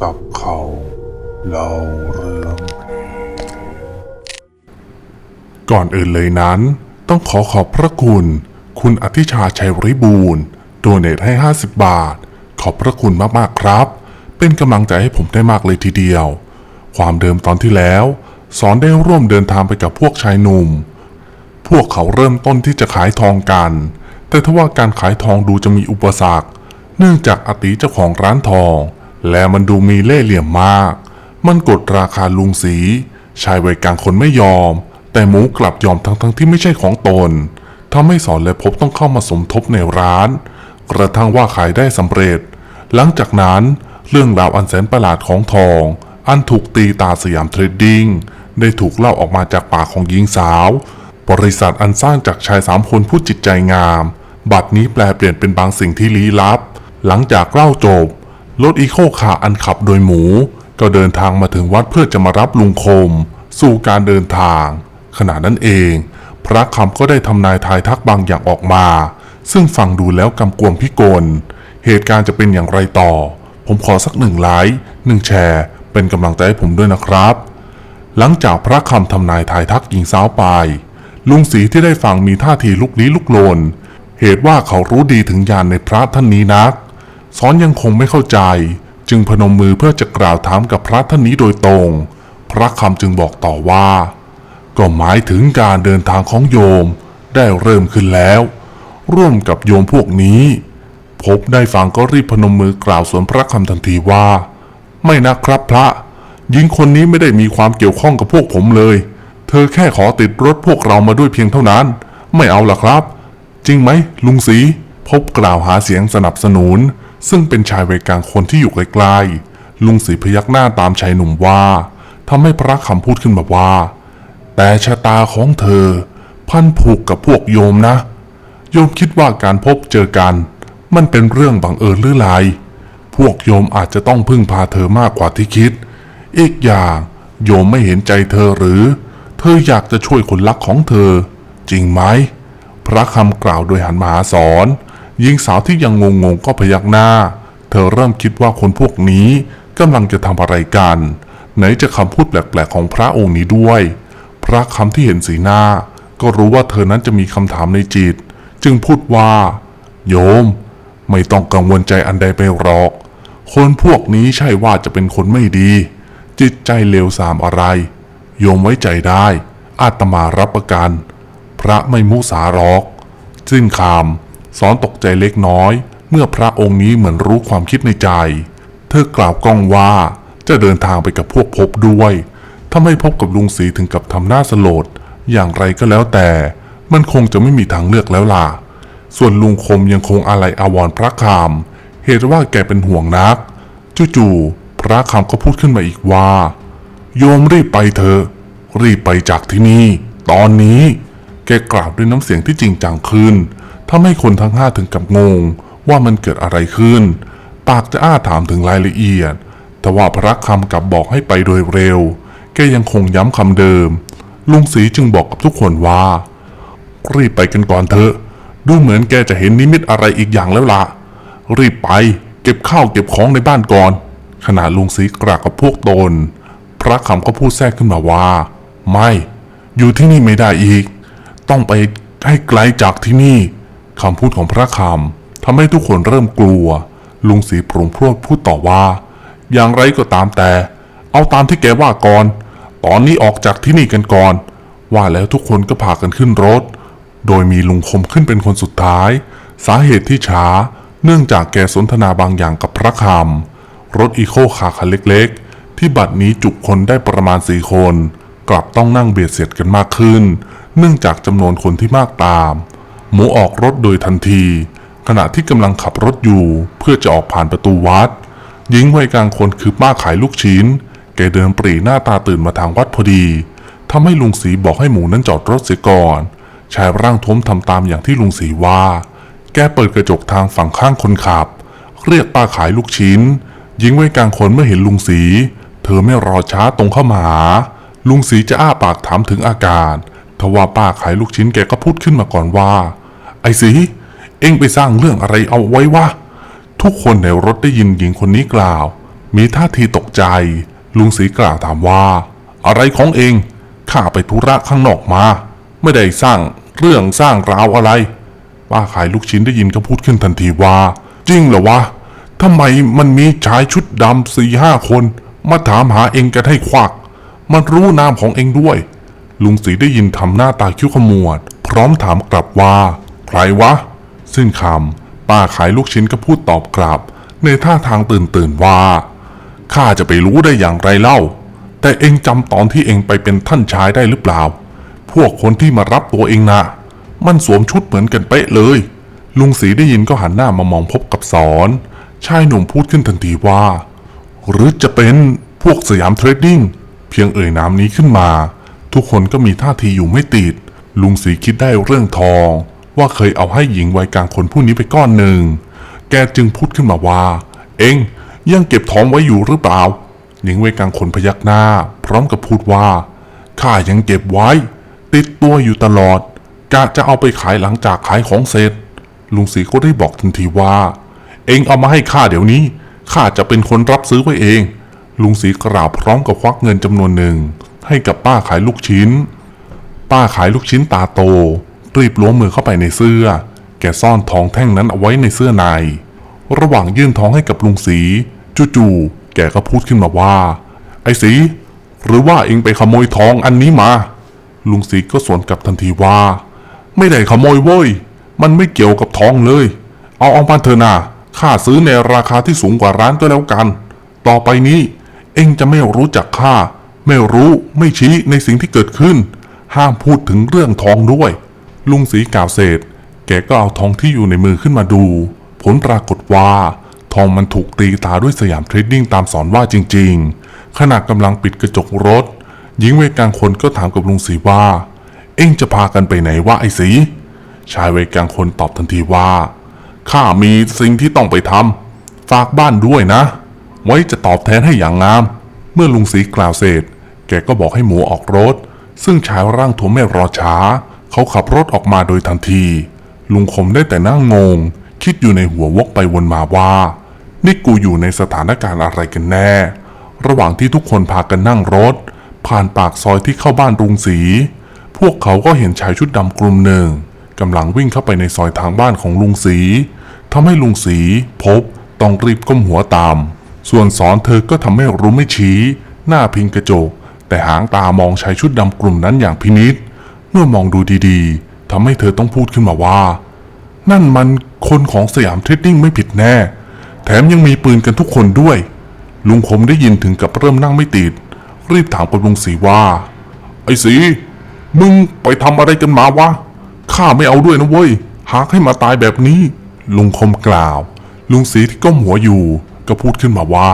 จับเขาเล่าเรื่อง ก่อนอื่นเลยนั้น ต้องขอขอบพระคุณ คุณอธิชาชัยริบูรณ์โดเนทให้ 50 บาท ขอบพระคุณมากๆครับ เป็นกำลังใจให้ผมได้มากเลยทีเดียว ความเดิมตอนที่แล้ว สอนได้ร่วมเดินทางไปกับพวกชายหนุ่ม พวกเขาเริ่มต้นที่จะขายทองกัน แต่ทว่าการขายทองดูจะมีอุปสรรค เนื่องจากอติเจ้าของร้านทอง และมันดูมีเล่ห์เหลี่ยมมาก มันกดราคาลุงสี ชายวัยกลางคนไม่ยอม แต่หมูกลับยอมทั้งๆที่ไม่ใช่ของตนทำให้สอนและพบต้องเข้ามาสมทบในร้าน กระทั่งว่าขายได้สำเร็จ หลังจากนั้นเรื่องราวอันแสนประหลาดของทอง อันถูกตีตาสยามเทรดดิ้งได้ถูกเล่าออกมาจากปากของหญิงสาว บริษัทอันสร้างจากชายสามคนผู้จิตใจงาม บัดนี้แปลเปลี่ยนเป็นบางสิ่งที่ลี้ลับ หลังจากเล่าจบ รถอีโคคาอันขับโดยหมู ก็เดินทางมาถึงวัดเพื่อจะมารับลุงคม สู่การเดินทาง ขณะนั้นเอง พระคำก็ได้ทำนายทายทักบางอย่างออกมา ซึ่งฟังดูแล้วกำกวมพิกล เหตุการณ์จะเป็นอย่างไรต่อ ผมขอสักหนึ่งไลค์หนึ่งแชร์ เป็นกำลังใจให้ผมด้วยนะครับ หลังจากพระคำทำนายทายทักหญิงสาวไป ลุงศรีที่ได้ฟังมีท่าทีลุกลี้ลุกลน เหตุว่าเขารู้ดีถึงญาณในพระท่านนี้นัก สอนยังคงไม่เข้าใจ จึงพนมมือเพื่อจะกล่าวถามกับพระท่านนี้โดยตรง พระคำจึงบอกต่อว่า ก็หมายถึงการเดินทางของโยมได้เริ่มขึ้นแล้ว ร่วมกับโยมพวกนี้ พบได้ฟังก็รีบพนมมือกล่าวสวนพระคำทันทีว่า ไม่นะครับพระหญิงคนนี้ไม่ได้มีความเกี่ยวข้องกับพวกผมเลย เธอแค่ขอติดรถพวกเรามาด้วยเพียงเท่านั้น ไม่เอาล่ะครับ จริงไหมลุงศรีพบกล่าวหาเสียงสนับสนุน ซึ่งเป็นชายวัยกลางคนที่อยู่ใกล้ๆลุงศรีพยักหน้าตามชายหนุ่มว่าทำให้พระคำพูดขึ้นมาว่า แต่ชะตาของเธอ พันผูกกับพวกโยมนะ โยมคิดว่าการพบเจอกัน มันเป็นเรื่องบังเอิญหรือไรพวกโยมอาจจะต้องพึ่งพาเธอมากกว่าที่คิด อีกอย่างโยมไม่เห็นใจเธอหรือ เธออยากจะช่วยคนรักของเธอ จริงไหม พระคำกล่าวโดยหันมาหาสอน หญิงสาวที่ยังงงๆก็พยักหน้า เธอเริ่มคิดว่าคนพวกนี้กำลังจะทำอะไรกัน ไหนจะคำพูดแปลกๆของพระองค์นี้ด้วย พระคำที่เห็นสีหน้า ก็รู้ว่าเธอนั้นจะมีคำถามในจิต จึงพูดว่า โยม ไม่ต้องกังวลใจอันใดไปหรอก คนพวกนี้ใช่ว่าจะเป็นคนไม่ดี จิตใจเลวทรามอะไร โยมไว้ใจได้ อาตมารับประกัน พระไม่มุสาหรอก สิ้นคำ สอนตกใจเล็กน้อย เมื่อพระองค์นี้เหมือนรู้ความคิดในใจ เธอกล่าวกล้องว่าจะเดินทางไปกับพวกพบด้วยถ้าไม่พบกับลุงศรีถึงกับทำหน้าสลด อย่างไรก็แล้วแต่ มันคงจะไม่มีทางเลือกแล้วล่ะ ส่วนลุงคมยังคงอาลัยอาวรพระคามเหตุว่าแกเป็นห่วงนัก จู่ๆพระคำก็พูดขึ้นมาอีกว่า โยมรีบไปเถอะ รีบไปจากที่นี่ ตอนนี้ แกกล่าวด้วยน้ำเสียงที่จริงจังขึ้น ทำให้คนทั้งห้าถึงกับงง ว่ามันเกิดอะไรขึ้น ปากจะอ้าถามถึงรายละเอียด แต่ว่าพระคำกลับบอกให้ไปโดยเร็ว แกยังคงย้ำคำเดิม ลุงศรีจึงบอกกับทุกคนว่า รีบไปกันก่อนเถอะ ดูเหมือนแกจะเห็นนิมิตอะไรอีกอย่างแล้วละรีบไปเก็บข้าวเก็บของในบ้านก่อน ขณะลุงศรีกรากกับพวกตน พระคำก็พูดแทรกขึ้นมาว่า ไม่ อยู่ที่นี่ไม่ได้อีก ต้องไปให้ไกลจากที่นี่ คำพูดของพระคำทำให้ทุกคนเริ่มกลัว ลุงศรีปรุงพรวดพูดต่อว่า อย่างไรก็ตามแต่ เอาตามที่แกว่าก่อน ตอนนี้ออกจากที่นี่กันก่อน ว่าแล้วทุกคนก็พากันขึ้นรถ โดยมีลุงคมขึ้นเป็นคนสุดท้าย สาเหตุที่ช้า เนื่องจากแกสนทนาบางอย่างกับพระคำรถอีโคคาคันเล็ก ๆ ที่บัดนี้จุคนได้ประมาณสี่คน กลับต้องนั่งเบียดเสียดกันมากขึ้น เนื่องจากจำนวนคนที่มากตาม หมูออกรถโดยทันที ขณะที่กำลังขับรถอยู่เพื่อจะออกผ่านประตูวัดหญิงวัยกลางคนคือป้าขายลูกชิ้น แกเดินปรีหน้าตาตื่นมาทางวัดพอดีทำให้ลุงศรีบอกให้หมูนั้นจอดรถเสียก่อนชายร่างท้มทำตามอย่างที่ลุงศรีว่า แกเปิดกระจกทางฝั่งข้างคนขับ เรียกป้าขายลูกชิ้น หญิงวัยกลางคนเมื่อเห็นลุงศรีเธอไม่รอช้าตรงเข้ามาหาลุงศรีจะอ้าปากถามถึงอาการ ทว่าป้าขายลูกชิ้นแกก็พูดขึ้นมาก่อนว่า ไอ้ศรีเอ็งไปสร้างเรื่องอะไรเอาไว้วะทุกคนในรถได้ยินหญิงคนนี้กล่าว มีท่าทีตกใจ ลุงศรีกล่าวถามว่า อะไรของเองข้าไปธุระข้างนอกมา ไม่ได้สร้างเรื่องสร้างราวอะไร ป้าขายลูกชิ้นได้ยินก็พูดขึ้นทันทีว่า จริงเหรอวะทำไมมันมีชายชุดดำสี่ห้าคน มาถามหาเองกันให้ควัก มันรู้นามของเองด้วย ลุงศรีได้ยินทำหน้าตาคิ้วขมวด พร้อมถามกลับว่า ใครวะ ซึ่งคำป้าขายลูกชิ้นก็พูดตอบกลับ ในท่าทางตื่นตื่นว่าข้าจะไปรู้ได้อย่างไรเล่า แต่เองจำตอนที่เองไปเป็นท่านชายได้หรือเปล่า พวกคนที่มารับตัวเองนะมันสวมชุดเหมือนกันเป๊ะเลย ลุงศรีได้ยินก็หันหน้ามามองพบกับสอนชายหนุ่มพูดขึ้นทันทีว่า หรือจะเป็นพวกสยามเทรดดิ้งเพียงเอ่ยนามนี้ขึ้นมา ทุกคนก็มีท่าทีอยู่ไม่ติด ลุงศรีคิดได้เรื่องทอง ว่าเคยเอาให้หญิงวัยกลางคนผู้นี้ไปก้อนหนึ่ง แกจึงพูดขึ้นมาว่า เองยังเก็บทองไว้อยู่หรือเปล่า หญิงวัยกลางคนพยักหน้า พร้อมกับพูดว่าข้ายังเก็บไว้ ติดตัวอยู่ตลอดกะจะเอาไปขายหลังจากขายของเสร็จ ลุงศรีก็ได้บอกทันทีว่า เองเอามาให้ข้าเดี๋ยวนี้ข้าจะเป็นคนรับซื้อไว้เอง ลุงศรีกราบพร้อมกับควักเงินจำนวนหนึ่ง ให้กับป้าขายลูกชิ้น ป้าขายลูกชิ้นตาโต รีบล้วงมือเข้าไปในเสื้อ แกซ่อนทองแท่งนั้นเอาไว้ในเสื้อใน ระหว่างยื่นทองให้กับลุงศรีจู่ๆแกก็พูดขึ้นมาว่า ไอ้ศรีหรือว่าเองไปขโมยทองอันนี้มา ลุงศรีก็สวนกลับทันทีว่า ไม่ได้ขโมยเว้ย มันไม่เกี่ยวกับทองเลย เอาเอามาเถอะนาข้าซื้อในราคาที่สูงกว่าร้านก็แล้วกัน ต่อไปนี้ เองจะไม่รู้จักข้า ไม่รู้ไม่ชี้ในสิ่งที่เกิดขึ้น ห้ามพูดถึงเรื่องทองด้วย ลุงศรีกล่าวเสร็จ แกก็เอาทองที่อยู่ในมือขึ้นมาดู ผลปรากฏว่า ทองมันถูกตีตาด้วยสยามเทรดดิ้งตามสอนว่าจริง ๆ ขณะกำลังปิดกระจกรถหญิงวัยกลางคนก็ถามกับลุงศรีว่า เอ็งจะพากันไปไหนวะไอ้ศรีชายวัยกลางคนตอบทันทีว่าข้ามีสิ่งที่ต้องไปทำฝากบ้านด้วยนะ ไว้จะตอบแทนให้อย่างงาม เมื่อลุงศรีกล่าวเสร็จ แกก็บอกให้หมูออกรถ ซึ่งชายร่างทวมไม่รอช้า เขาขับรถออกมาโดยทันที ลุงคมได้แต่นั่งงง คิดอยู่ในหัววกไปวนมาว่า นี่กูอยู่ในสถานการณ์อะไรกันแน่ ระหว่างที่ทุกคนพากันนั่งรถ ผ่านปากซอยที่เข้าบ้านลุงศรีพวกเขาก็เห็นชายชุดดำกลุ่มหนึ่งกำลังวิ่งเข้าไปในซอยทางบ้านของลุงศรีทำให้ลุงศรีพบต้องรีบก้มหัวตาม ส่วนสอนเธอก็ทำให้รู้ไม่ชี้ หน้าพิงกระจก แต่หางตามองชายชุดดำกลุ่มนั้นอย่างพินิษเมื่อมองดูดีๆทำให้เธอต้องพูดขึ้นมาว่า นั่นมันคนของสยามเทรดดิ้งไม่ผิดแน่ แถมยังมีปืนกันทุกคนด้วย ลุงคมได้ยินถึงกับเริ่มนั่งไม่ติด รีบถามกับลุงศรีว่า ไอ้ศรีมึงไปทำอะไรกันมาวะข้าไม่เอาด้วยนะเว้ยหากให้มาตายแบบนี้ ลุงคมกล่าว ลุงศรีที่ก้มหัวอยู่ ก็พูดขึ้นมาว่า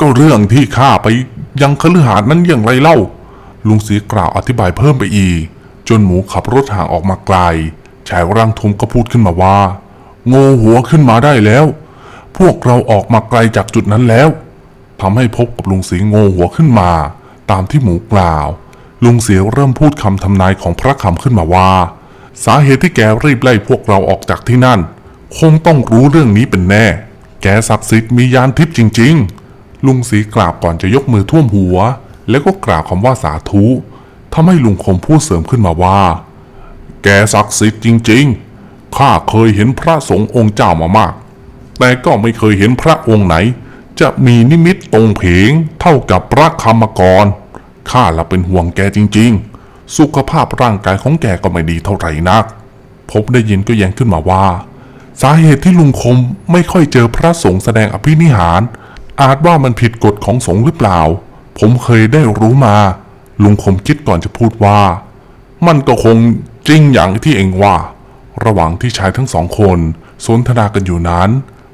ก็เรื่องที่ข้าไป ยังคฤหาสน์นั้นอย่างไรเล่า ลุงศรีกล่าวอธิบายเพิ่มไปอีก จนหมูขับรถห่างออกมาไกล ชายร่างทุมก็พูดขึ้นมาว่า โง่หัวขึ้นมาได้แล้ว พวกเราออกมาไกลจากจุดนั้นแล้วทำให้พบกับลุงศรีโง่หัวขึ้นมา ตามที่หมูกล่าว ลุงเสียเริ่มพูดคำทำนายของพระคำขึ้นมาว่า สาเหตุที่แกรีบไล่พวกเราออกจากที่นั่น คงต้องรู้เรื่องนี้เป็นแน่ แกศักดิ์สิทธิ์มียานทิพย์จริง ๆ ลุงศรีกล่าวก่อนจะยกมือท่วมหัว แล้วก็กล่าวคำว่าสาธุทำให้ลุงคมพูดเสริมขึ้นมาว่า แกศักดิ์สิทธิ์จริง ๆ ข้าเคยเห็นพระสงฆ์องค์เจ้ามามาก แต่ก็ไม่เคยเห็นพระองค์ไหน จะมีนิมิตตรงเพงเท่ากับพระคำมกร ข้าละเป็นห่วงแกจริง ๆ สุขภาพร่างกายของแกก็ไม่ดีเท่าไหร่นัก พบได้ยินก็แย้งขึ้นมาว่า สาเหตุที่ลุงคมไม่ค่อยเจอพระสงฆ์แสดงอภินิหาร อาจว่ามันผิดกฎของสงฆ์หรือเปล่า ผมเคยได้รู้มา ลุงคมคิดก่อนจะพูดว่า มันก็คงจริงอย่างที่เองว่า ระหว่างที่ชายทั้งสองคนสนทนากันอยู่นั้น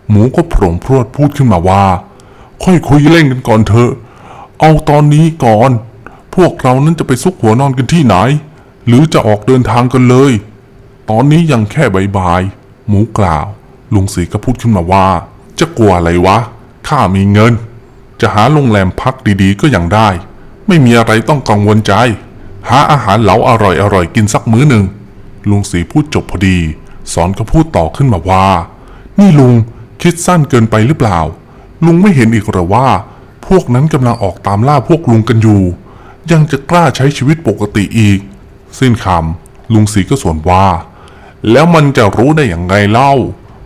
หมูก็โผล่พรวดพูดขึ้นมาว่า ค่อยคุยเล่นกันก่อนเถอะ เอาตอนนี้ก่อน พวกเรานั้นจะไปซุกหัวนอนกันที่ไหน หรือจะออกเดินทางกันเลย ตอนนี้ยังแค่บายๆหมูกล่าว ลุงศรีก็พูดขึ้นมาว่า จะกลัวอะไรวะ ข้ามีเงิน จะหาโรงแรมพักดีๆก็ยังได้ ไม่มีอะไรต้องกังวลใจ หาอาหารเหลาอร่อยๆกินสักมื้อหนึ่ง ลุงศรีพูดจบพอดี สอนก็พูดต่อขึ้นมาว่า นี่ลุงคิดสั้นเกินไปหรือเปล่า ลุงไม่เห็นอีกหรอว่า พวกนั้นกำลังออกตามล่าพวกลุงกันอยู่ ยังจะกล้าใช้ชีวิตปกติอีก สิ้นคำลุงศรีก็สวนว่า แล้วมันจะรู้ได้อย่างไงเล่า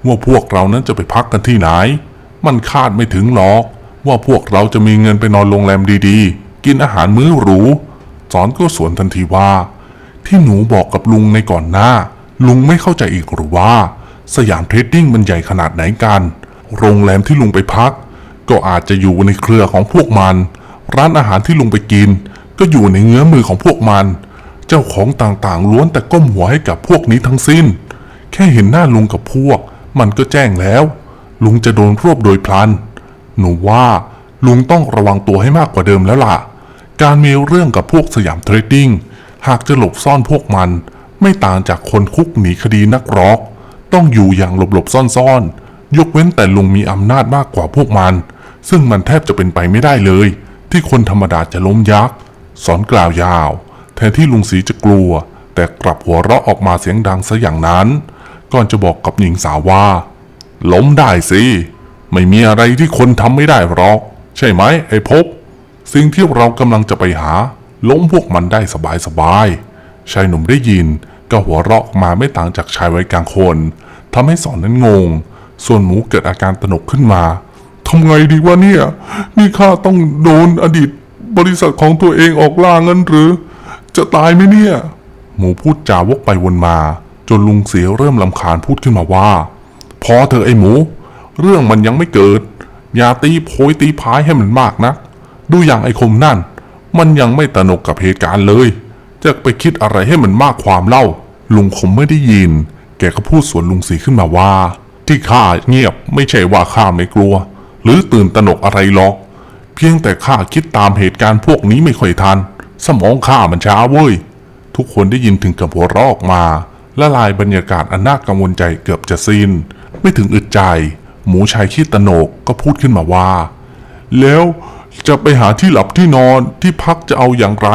ว่าพวกเรานั้นจะไปพักกันที่ไหน มันคาดไม่ถึงหรอก ว่าพวกเราจะมีเงินไปนอนโรงแรมดีๆ กินอาหารมื้อหรูสอนก็สวนทันทีว่า ที่หนูบอกกับลุงในก่อนหน้า ลุงไม่เข้าใจอีกหรือว่า สยามเทรดดิ้งมันใหญ่ขนาดไหนกัน โรงแรมที่ลุงไปพัก ก็อาจจะอยู่ในเครือของพวกมัน ร้านอาหารที่ลุงไปกิน ก็อยู่ในเงื้อมือของพวกมัน เจ้าของต่างๆ ล้วนแต่ก้มหัวให้กับพวกนี้ทั้งสิ้น แค่เห็นหน้าลุงกับพวก มันก็แจ้งแล้ว ลุงจะโดนรวบโดยพลัน หนูว่าลุงต้องระวังตัวให้มากกว่าเดิมแล้วล่ะ การมีเรื่องกับพวกสยามเทรดดิ้งหากจะหลบซ่อนพวกมัน ไม่ต่างจากคนคุกหนีคดีนักรอก ต้องอยู่อย่างหลบๆซ่อนๆ ยกเว้นแต่ลุงมีอำนาจมากกว่าพวกมัน ซึ่งมันแทบจะเป็นไปไม่ได้เลย ที่คนธรรมดาจะล้มยักษ์สอนกล่าวยาว แทนที่ลุงศรีจะกลัว แต่กลับหัวเราะออกมาเสียงดังซะอย่างนั้น ก่อนจะบอกกับหญิงสาวว่า ล้มได้สิ ไม่มีอะไรที่คนทำไม่ได้หรอก ใช่ไหมไอ้พบ สิ่งที่เรากำลังจะไปหา ล้มพวกมันได้สบายๆชายหนุ่มได้ยินก็หัวเราะมาไม่ต่างจากชายไวัยกลางคนทำให้สอนนั้นงง ส่วนหมูเกิดอาการตนกขึ้นมาทำไงดีวะเนี่ย นี่ข้าต้องโดนอดีตบริษัทของตัวเองออกล่าเงินหรือ จะตายไหมเนี่ย หมูพูดจาวกไปวนมา จนลุงเสียเริ่มลำคาญพูดขึ้นมาว่า พอเธอไอ้หมู เรื่องมันยังไม่เกิด อย่าตีโพยตีพายให้มันมากนะดูอย่างไอ้คมนั่น มันยังไม่ตระหนกกับเหตุการณ์เลย จะไปคิดอะไรให้มันมากความเล่า ลุงคมไม่ได้ยิน แกก็พูดสวนลุงสีขึ้นมาว่า ที่ข้าเงียบไม่ใช่ว่าข้าไม่กลัว หรือตื่นตระหนกอะไรหรอก เพียงแต่ข้าคิดตามเหตุการณ์พวกนี้ไม่ค่อยทัน สมองข้ามันช้าเว้ยทุกคนได้ยินถึงกับหัวเราะออกมา ละลายบรรยากาศอันน่ากังวลใจเกือบจะสิ้น ไม่ถึงอึดใจ หมูชายขี้ตโนกก็พูดขึ้นมาว่า แล้วจะไปหาที่หลับที่นอนที่พักจะเอาอย่างไร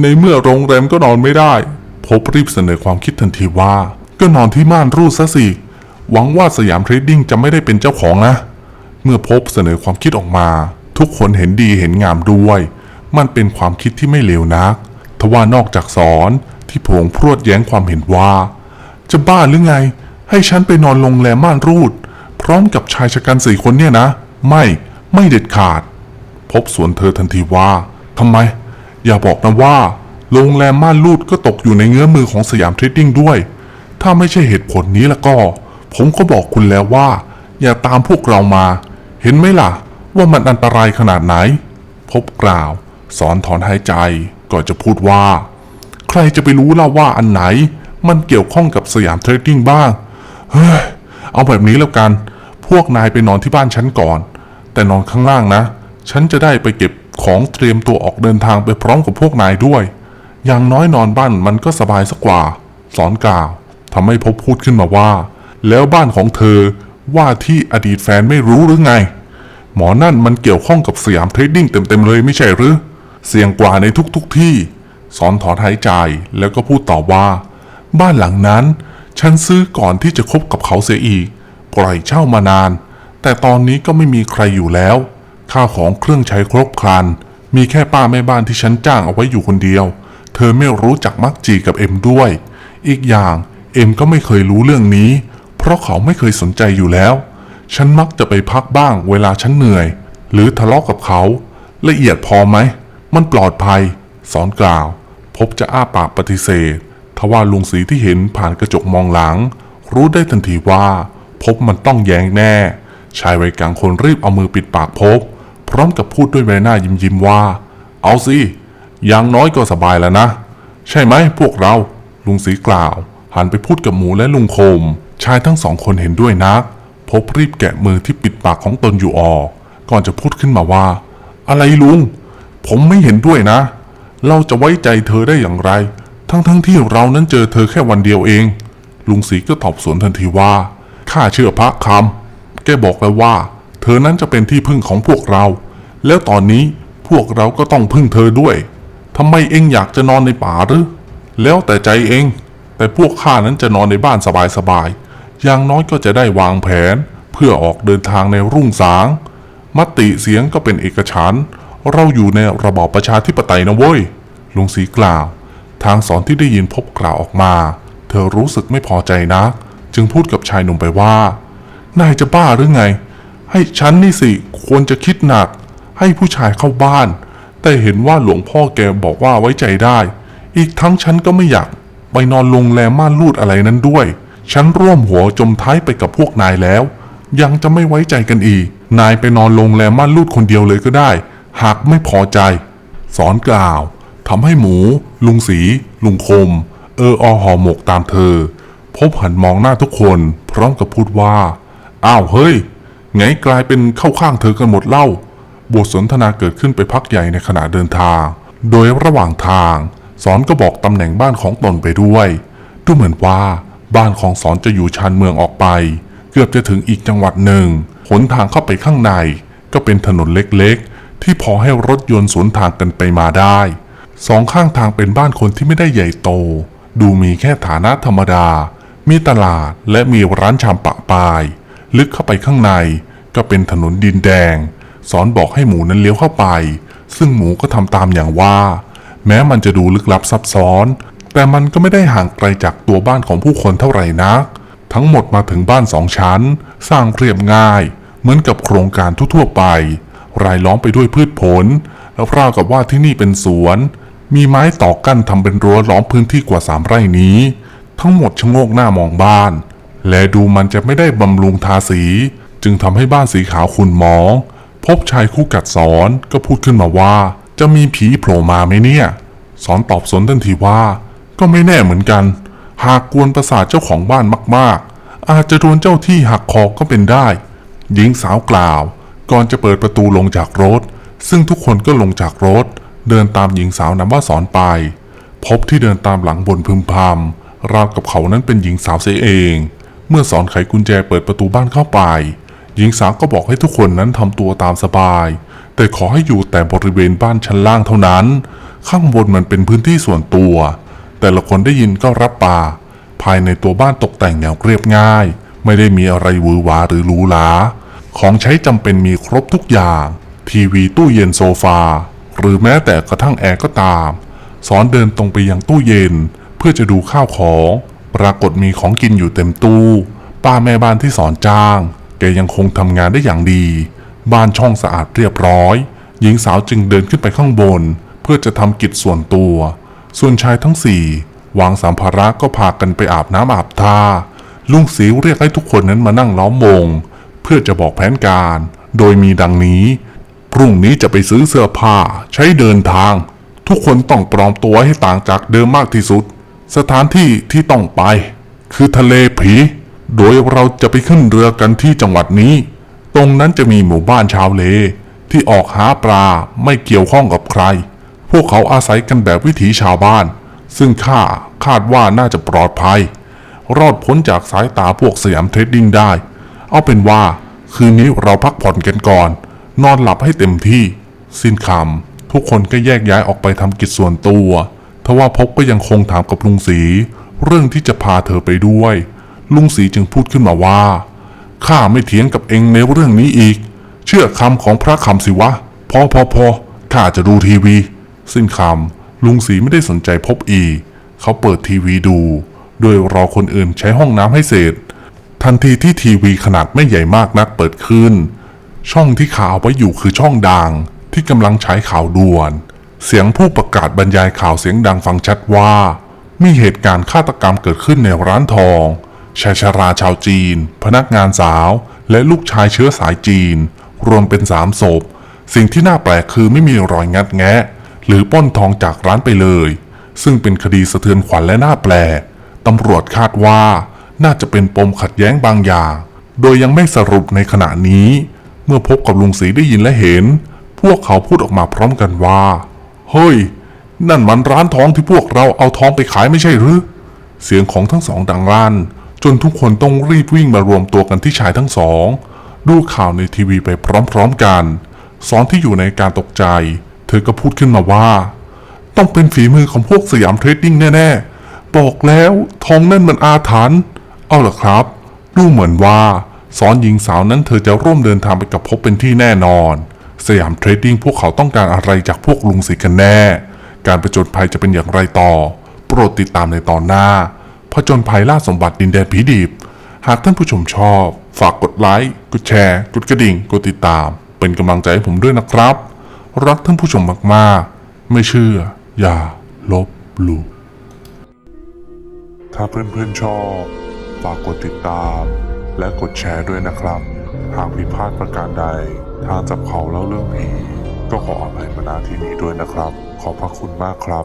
ในเมื่อโรงแรมก็นอนไม่ได้พบรีบเสนอความคิดทันทีว่า ก็นอนที่ม่านรูดซะสิ หวังว่าสยามเทรดดิ้งจะไม่ได้เป็นเจ้าของนะ เมื่อพบเสนอความคิดออกมา ทุกคนเห็นดีเห็นงามด้วย มันเป็นความคิดที่ไม่เลวนักทว่านอกจากสอนที่ผงพรวดแย้งความเห็นว่า จะบ้าหรือไง ให้ฉันไปนอนโรงแรมม่านรูด พร้อมกับชายชะกันสี่คนเนี่ยนะ ไม่ไม่เด็ดขาด พบสวนเธอทันทีว่าทำไม อย่าบอกนะว่า โรงแรมม่านรูดก็ตกอยู่ในเงื้อมือของสยามเทรดดิ้งด้วย ถ้าไม่ใช่เหตุผลนี้แล้วก็ ผมก็บอกคุณแล้วว่า อย่าตามพวกเรามา เห็นไหมล่ะ ว่ามันอันตรายขนาดไหน พบกล่าว สอนถอนหายใจก่อนจะพูดว่า ใครจะไปรู้ล่ะว่าอันไหน มันเกี่ยวข้องกับสยามเทรดดิ้งบ้าง เฮ้ยเอาแบบนี้แล้วกัน พวกนายไปนอนที่บ้านฉันก่อน แต่นอนข้างล่างนะ ฉันจะได้ไปเก็บของเตรียมตัวออกเดินทางไปพร้อมกับพวกนายด้วย อย่างน้อยนอนบ้านมันก็สบายสักกว่า สอนกล่าวทำให้พบพูดขึ้นมาว่า แล้วบ้านของเธอว่าที่อดีตแฟนไม่รู้หรือไง หมอนั่นมันเกี่ยวข้องกับสยามเทรดดิ้งเต็มๆเลยไม่ใช่หรือ เสี่ยงกว่าในทุกๆทที่ สอนถอนหายใจแล้วก็พูดต่อว่า บ้านหลังนั้น ฉันซื้อก่อนที่จะคบกับเขาเสียอีก ปล่อยเช่ามานาน แต่ตอนนี้ก็ไม่มีใครอยู่แล้ว ข้าวของเครื่องใช้ครบครัน มีแค่ป้าแม่บ้านที่ฉันจ้างเอาไว้อยู่คนเดียว เธอไม่รู้จักมักจีกับเอ็มด้วย อีกอย่างเอ็มก็ไม่เคยรู้เรื่องนี้ เพราะเขาไม่เคยสนใจอยู่แล้ว ฉันมักจะไปพักบ้างเวลาฉันเหนื่อย หรือทะเลาะกับเขา ละเอียดพอไหม มันปลอดภัย สอนกล่าว พบจะอ้าปากปฏิเสธ ทว่าลุงสีที่เห็นผ่านกระจกมองหลัง รู้ได้ทันทีว่า พบมันต้องแย้งแน่ ชายวัยกลางคนรีบเอามือปิดปากพบ พร้อมกับพูดด้วยใบหน้ายิ้มยิ้มว่า เอาสิอย่างน้อยก็สบายแล้วนะ ใช่ไหมพวกเรา ลุงสีกล่าว หันไปพูดกับหมูและลุงโคม ชายทั้งสองคนเห็นด้วยนัก พบรีบแกะมือที่ปิดปากของตนอยู่ออก ก่อนจะพูดขึ้นมาว่า อะไรลุง ผมไม่เห็นด้วยนะ เราจะไว้ใจเธอได้อย่างไร ทั้งๆทที่เรานั้นเจอเธอแค่วันเดียวเอง ลุงศรีก็ตอบสวนทันทีว่าข้าเชื่อพระคำแกบอกแล้วว่า เธอนั้นจะเป็นที่พึ่งของพวกเรา แล้วตอนนี้พวกเราก็ต้องพึ่งเธอด้วยทำไมเองอยากจะนอนในป่าหรือ แล้วแต่ใจเอง แต่พวกข้านั้นจะนอนในบ้านสบายๆ อย่างน้อยก็จะได้วางแผน เพื่อออกเดินทางในรุ่งสาง มติเสียงก็เป็นเอกฉันท์เราอยู่ในระบอบประชาธิปไตยนะเว้ยลุงศรีกล่าว ทางสอนที่ได้ยินพบกล่าวออกมา เธอรู้สึกไม่พอใจนะจึงพูดกับชายหนุ่มไปว่า นายจะบ้าหรือไง ให้ฉันนี่สิควรจะคิดหนัก ให้ผู้ชายเข้าบ้าน แต่เห็นว่าหลวงพ่อแกบอกว่าไว้ใจได้ อีกทั้งฉันก็ไม่อยาก ไปนอนโรงแรมม่านรูดอะไรนั้นด้วย ฉันร่วมหัวจมท้ายไปกับพวกนายแล้ว ยังจะไม่ไว้ใจกันอีก นายไปนอนโรงแรมม่านรูดคนเดียวเลยก็ได้ หากไม่พอใจ สอนกล่าวทำให้หมู ลุงสี ลุงคม เอออห่อหมกตามเธอ พบหันมองหน้าทุกคนพร้อมกับพูดว่า อ้าวเฮ้ย ไงกลายเป็นเข้าข้างเธอกันหมดเล่า บทสนทนาเกิดขึ้นไปพักใหญ่ในขณะเดินทาง โดยระหว่างทาง สอนก็บอกตำแหน่งบ้านของตนไปด้วยดูเหมือนว่าบ้านของสอนจะอยู่ชานเมืองออกไป เกือบจะถึงอีกจังหวัดหนึ่งหนทางเข้าไปข้างใน ก็เป็นถนนเล็กๆ ที่พอให้รถยนต์สวนทางกันไปมาได้ สองข้างทางเป็นบ้านคนที่ไม่ได้ใหญ่โต ดูมีแค่ฐานะธรรมดา มีตลาดและมีร้านชามปะปาย ลึกเข้าไปข้างในก็เป็นถนนดินแดง สอนบอกให้หมูนั้นเลี้ยวเข้าไป ซึ่งหมูก็ทำตามอย่างว่า แม้มันจะดูลึกลับซับซ้อน แต่มันก็ไม่ได้ห่างไกลจากตัวบ้านของผู้คนเท่าไหร่นัก ทั้งหมดมาถึงบ้านสองชั้น สร้างเรียบง่าย เหมือนกับโครงการทั่วๆไป รายล้อมไปด้วยพืชผล แล้วราวกับว่าที่นี่เป็นสวน มีไม้ต่อกั้นทำเป็นรั้วล้อมพื้นที่กว่าสามไร่นี้ ทั้งหมดชะโงกหน้ามองบ้าน และดูมันจะไม่ได้บำรุงทาสี จึงทำให้บ้านสีขาวขุ่นหมอง พบชายคู่กัดสอนก็พูดขึ้นมาว่า จะมีผีโผล่มาไหมเนี่ย สอนตอบสนทันทีว่า ก็ไม่แน่เหมือนกัน หากกวนประสาทเจ้าของบ้านมาก ๆ อาจจะโดนเจ้าที่หักคอก็เป็นได้ หญิงสาวกล่าว ก่อนจะเปิดประตูลงจากรถ ซึ่งทุกคนก็ลงจากรถ เดินตามหญิงสาวนำว่าสอนไป พบที่เดินตามหลังบนพึมพำราวกับเขานั้นเป็นหญิงสาวเสียเอง เมื่อสอนไขกุญแจเปิดประตูบ้านเข้าไป หญิงสาวก็บอกให้ทุกคนนั้นทำตัวตามสบาย แต่ขอให้อยู่แต่บริเวณบ้านชั้นล่างเท่านั้น ข้างบนมันเป็นพื้นที่ส่วนตัว แต่ละคนได้ยินก็รับปากภายในตัวบ้านตกแต่งอย่างเรียบง่าย ไม่ได้มีอะไรหวือหวาหรือหรูหราของใช้จำเป็นมีครบทุกอย่าง ทีวีตู้เย็นโซฟา หรือแม้แต่กระทั่งแอร์ก็ตาม สอนเดินตรงไปยังตู้เย็น เพื่อจะดูข้าวของ ปรากฏมีของกินอยู่เต็มตู้ ป้าแม่บ้านที่สอนจ้าง แกยังคงทำงานได้อย่างดี บ้านช่องสะอาดเรียบร้อย หญิงสาวจึงเดินขึ้นไปข้างบน เพื่อจะทำกิจส่วนตัว ส่วนชายทั้งสี่วางสัมภาระก็พากันไปอาบน้ำอาบท่าลุงสิวเรียกให้ทุกคนนั้นมานั่งล้อมวงเพื่อจะบอกแผนการ โดยมีดังนี้ รุ่งนี้จะไปซื้อเสื้อผ้า ใช้เดินทาง ทุกคนต้องปลอมตัวให้ต่างจากเดิมมากที่สุด สถานที่ที่ต้องไป คือทะเลผี โดยเราจะไปขึ้นเรือกันที่จังหวัดนี้ ตรงนั้นจะมีหมู่บ้านชาวเล ที่ออกหาปลาไม่เกี่ยวข้องกับใคร พวกเขาอาศัยกันแบบวิถีชาวบ้าน ซึ่งข้าคาดว่าน่าจะปลอดภัย รอดพ้นจากสายตาพวกสยามเทรดดิ้งได้ เอาเป็นว่าคืนนี้เราพักผ่อนกันก่อน นอนหลับให้เต็มที่ สิ้นคำทุกคนก็แยกย้ายออกไปทำกิจส่วนตัวทว่าพบก็ยังคงถามกับลุงสีเรื่องที่จะพาเธอไปด้วย ลุงสีจึงพูดขึ้นมาว่าข้าไม่เถียงกับเองในเรื่องนี้อีก เชื่อคำของพระคำสิวะ พอพอพอข้าจะดูทีวี สิ้นคำลุงสีไม่ได้สนใจพบอีกเขาเปิดทีวีดู โดยรอคนอื่นใช้ห้องน้ำให้เสร็จ ทันทีที่ทีวีขนาดไม่ใหญ่มากนักเปิดขึ้น ช่องที่ข่าวไว้อยู่คือช่องดังที่กำลังฉายข่าวด่วน เสียงผู้ประกาศบรรยายข่าวเสียงดังฟังชัดว่า มีเหตุการณ์ฆาตกรรมเกิดขึ้นในร้านทองชายชราชาวจีน พนักงานสาว และลูกชายเชื้อสายจีน รวมเป็นสามศพ สิ่งที่น่าแปลกคือไม่มีรอยงัดแงะ หรือปล้นทองจากร้านไปเลย ซึ่งเป็นคดีสะเทือนขวัญและน่าแปลกตำรวจคาดว่าน่าจะเป็นปมขัดแย้งบางอย่าง โดยยังไม่สรุปในขณะนี้ มื่อพบกับลุงศรีได้ยินและเห็น พวกเขาพูดออกมาพร้อมกันว่า เฮ้ย นั่นมันร้านทองที่พวกเราเอาทองไปขายไม่ใช่หรือ เสียงของทั้งสองดังลั่น จนทุกคนต้องรีบวิ่งมารวมตัวกันที่ชายทั้งสอง ดูข่าวในทีวีไปพร้อมๆกันสอนที่อยู่ในการตกใจ เธอก็พูดขึ้นมาว่า ต้องเป็นฝีมือของพวกสยามเทรดดิ้งแน่ ๆ บอกแล้วทองนั่นมันอาถรรพ์เอาล่ะครับ ดูเหมือนว่า ซ้อนหญิงสาวนั้นเธอจะร่วมเดินทางไปกับพบเป็นที่แน่นอน สยามเทรดดิ้งพวกเขาต้องการอะไรจากพวกลุงสิกันแน่ การประจนภัยจะเป็นอย่างไรต่อ โปรดติดตามในตอนหน้าผจญภัยล่าสมบัติดินแดนผีดิบ หากท่านผู้ชมชอบ ฝากกดไลค์กดแชร์ กดกระดิ่ง กดติดตาม เป็นกำลังใจให้ผมด้วยนะครับ รักท่านผู้ชมมากๆ ไม่เชื่อ อย่า ลบหลู่ถ้าเพื่อนๆชอบ ฝากกดติดตาม และกดแชร์ด้วยนะครับ หากผิดพลาดประการใด ทางจับเขาเล่าเรื่องผี ก็ขออภัยมาณที่นี้ด้วยนะครับ ขอบพระคุณมากครับ